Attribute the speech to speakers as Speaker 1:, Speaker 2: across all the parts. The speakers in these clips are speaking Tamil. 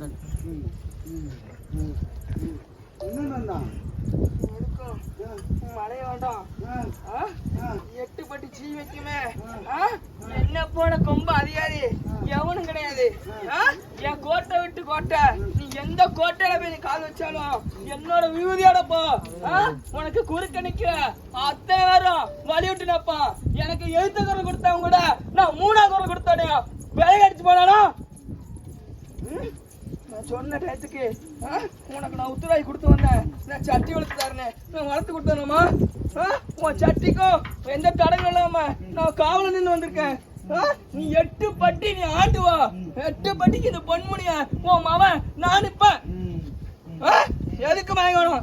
Speaker 1: மக்கள்
Speaker 2: மழை வேண்டாம் ஆ? எட்டு பட்டு சீ வைக்குமே ஆ? என்ன போன கொம்ப அதிகாரி எவனும் கிடையாது ஆ? என் கோட்டை விட்டு கோட்டை நீ எந்த கோட்டையில போய் நீ கால் வச்சாலும் என்னோட விபூதியோட போ ஆ? உனக்கு குறுக்க நிக்கிற அத்தனை பேரும் வழி விட்டு நிப்பான் எனக்கு எழுத்த குரல் கொடுத்தவங்க கூட நான் மூணாவது குரல் கொடுத்தோனே விலை அடிச்சு போனாலும் சொன்ன டயத்துக்கு ஆ, உனக்கு நான் உத்தரவாய் கொடுத்து வந்தேன். நான் சட்டி வளர்த்து தரேன் நான் வளர்த்து கொடுத்தேனம்மா. ஆ, உன் சட்டிக்கும் எந்த தடங்கும் இல்லாம நான் காவல நின்று வந்திருக்கேன். ஆ, நீ எட்டு பட்டி நீ ஆட்டுவா எட்டு பட்டிக்கு இந்த பொன்முனிய உன் மவன் நான் இப்ப எதுக்கு மயங்கணும்?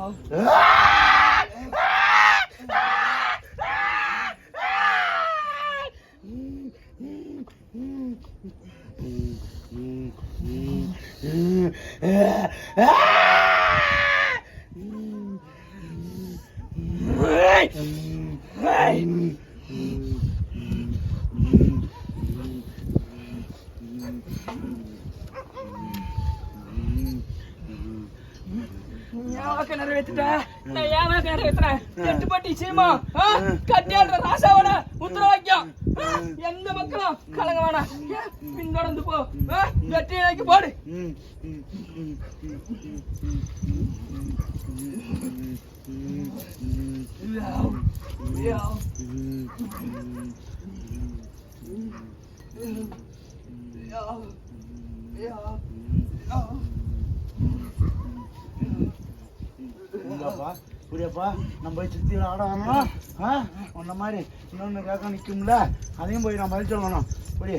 Speaker 2: அதாடா என் வாக்க நிறைவேத்திட்டேன். நான் என் வாக்க நிறைவேத்துறேன். எட்டு பட்டி சீமா? கட்டியாடுற ராசாவோட உத்தரவாக்கியம். எந்த மக்களும் கலங்க வேணாம். பின்தொடர்ந்து போ ஆ? வெற்றியை நோக்கி போடு
Speaker 1: இருந்தாப்பா புரியப்பா நம்ம போய் சித்தியில் ஆட வேணும் ஆ உன்ன மாதிரி இன்னொன்று கேட்க நிற்கும்ல அதையும் போய் நான் பதில் சொல்லணும். புரிய.